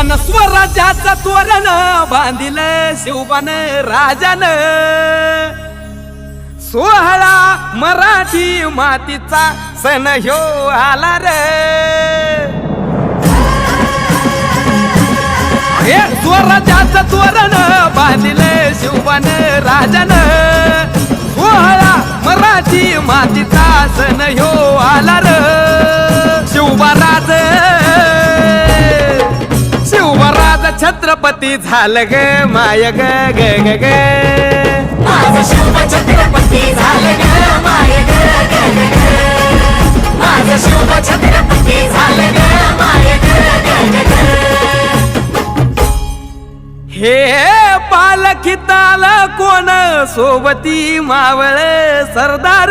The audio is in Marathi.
अन स्वराज्याचं तोरण बांधिल शिवबान राजान. सोहळा मराठी मातीचा सण ह्यो आला रे. हे स्वराज्याचं तोरण बांधिल शिवबान राजन. सोहळा मराठी मातीचा सण ह्यो आला र. शिवबाराज शिवबाराज छत्रपती झालं ग माय ग ग ग ग. झालं माय ग झालं माय. हे पालखीताल कोण? सोबती मावळ सरदार.